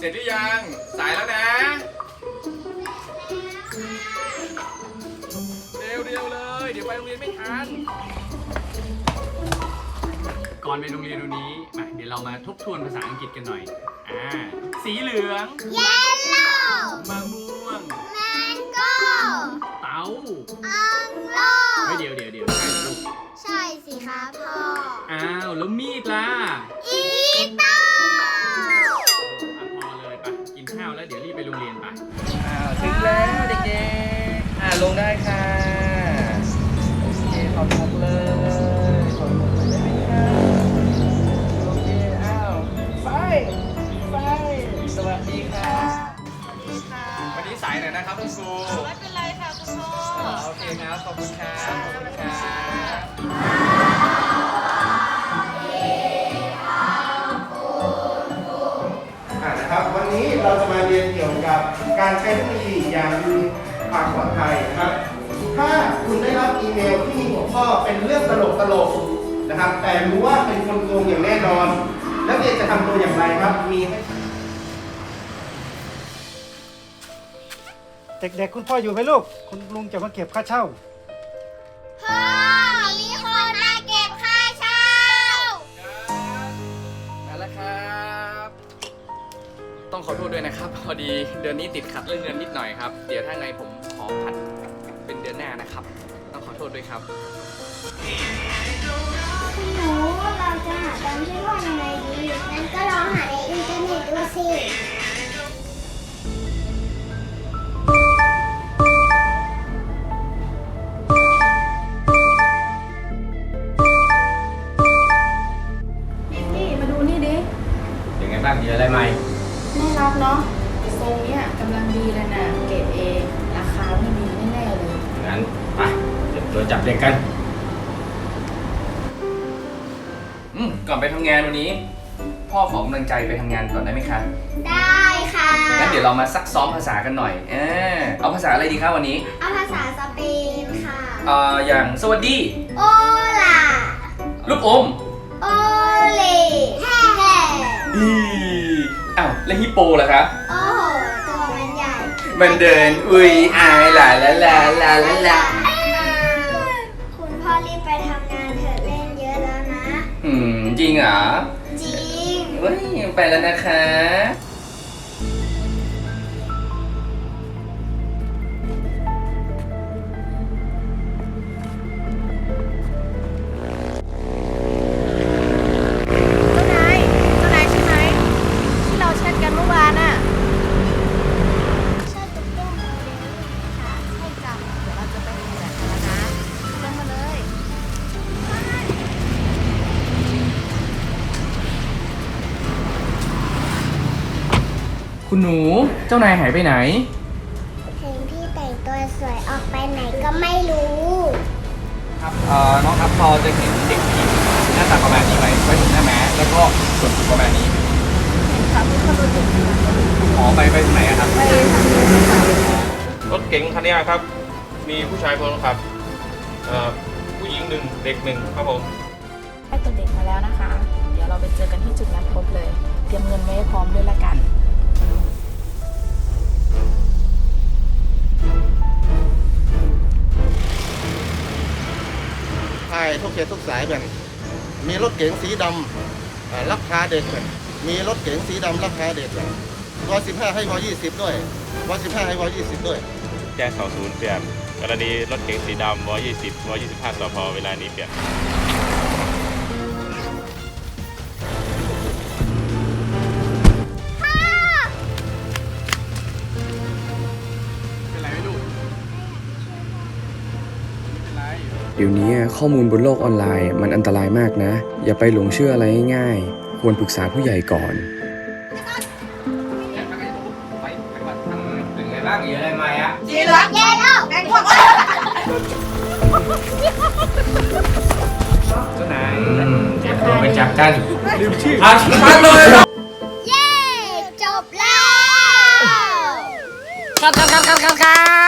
เสร็จหรือยัง สายแล้วนะ เร็วเร็วๆเลย เดี๋ยวไปโรงเรียนไม่ทัน ก่อนไปโรงเรียนวันนี้มาเดี๋ยวเรามาทบทวนภาษาอังกฤษกันหน่อย อ่า สีเหลือง Yellow มะม่วง Mango เต๋า Anglo เฮ้ยเดี๋ยวเดี๋ยวเดี๋ยวใช่เหรอลูกใช่สิคะพ่อ อ้าว แล้วมีดล่ะายหน่อยนะครับคุณครูไม่เป็นไรค่ะคุณพ่ออ๋อโอเคครับขอบคุณครับขอบคุณครับอ่านะครับ วันนี้เราจะมาเรียนเกี่ยวกับการใช้เทคโนโลยีอย่างมีความปลอดภัยนะครับ ถ้าคุณได้รับอีเมลที่มีหัวข้อเป็นเรื่องตลกตลกๆนะครับ แต่รู้ว่าเป็นคนโกงอย่างแน่นอน แล้วเรียนจะทำตัวอย่างไรครับ มีให้ เด็กๆ คุณพ่ออยู่ไหมลูก คุณลุงจะมาเก็บค่าเช่า พ่อมีคนมาเก็บค่าเช่า มาแล้วครับ ต้องขอโทษด้วยนะครับ พอดีเดือนนี้ติดขัดเรื่องเงินนิดหน่อยครับ เดี๋ยวถ้าไงผมขอผัดเป็นเดือนหน้านะครับ ต้องขอโทษด้วยครับ คุณหนูเราจะหาตังค์ช่วยพ่อ ทรงเนี้ยกำลังดีเลยนะเกรดเอราคาไม่ดีแน่ๆเลย งั้นไปเดี๋ยวตัวจับเด็กกัน อืมก่อนไปทำงานวันนี้ พ่อขอกำลังใจไปทำงานก่อนได้ไหมคะ ได้ค่ะ งั้นเดี๋ยวเรามาซักซ้อมภาษากันหน่อยเออเอาภาษาอะไรดีครับวันนี้เอาภาษาสเปนค่ะ เอ่ออย่างสวัสดี โอล่าลูกอมโอเลแฮ่แฮ่อีอ้าวแล้วฮิปโปล่ะครับโอ้โหตัวมันใหญ่ มันเดินอุ้ยอายลาลาลาลาลาลาคุณพ่อรีบไปทำงานเถอะเล่นเยอะแล้วนะ อืม จริงเหรอ จริงเว้ย ไปแล้วนะคะ คุณหนูเจ้านายหายไปไหน เห็นพี่แต่งตัวสวยออกไปไหนก็ไม่รู้ ครับเอ่อน้องครับพอจะเห็นเด็กผู้หญิงหน้าตาประมาณนี้ไหมไว้ผมหน้าแม้แล้วก็ส่วนสูงประมาณนี้ครับคุณพ่อรู้จักไหมอ๋อไปไปตรงไหนอะครับไปทำงานค่ะรถเก๋งคันนี้ครับ มีผู้ชายคนขับเอ่อผู้หญิงหนึ่งเด็กหนึ่งครับผม ได้ตัวเด็กมาแล้วนะคะ เดี๋ยวเราไปเจอกันที่จุดนัดพบเลย เตรียมเงินไว้ายทุกเขตทุกสายเป็นมีรถเก๋งสีดำอ่าราคาเด็กแบบมีรถเก๋งสีดำราคาเด็กแบบวอสิบห้าให้วอยี่สิบด้วยวอสิบห้าให้วอยี่สิบด้วย แจ้งสองศูนย์เปลี่ยนกรณีรถเก๋งสีดำวยี่สิบวยี่สิบห้าสพเวลานี้เปลี่ยน ดี๋ยวนี้ข้อมูลบนโลกออนไลน์ มันอันตรายมากนะ อย่าไปหลงเชื่ออะไรง่ายๆ ควรปรึกษาผู้ใหญ่ก่อนไปไปก่อนทำเป็นไงบ้างมีอะไรอเย้แล้วแบงค์บอกว่าเจ้านายเดี๋ยวเราไปจับกันลืมชื่ออาชิมาเลยเย้ จบแล้วคัดคัดคัดคัดคัดคัด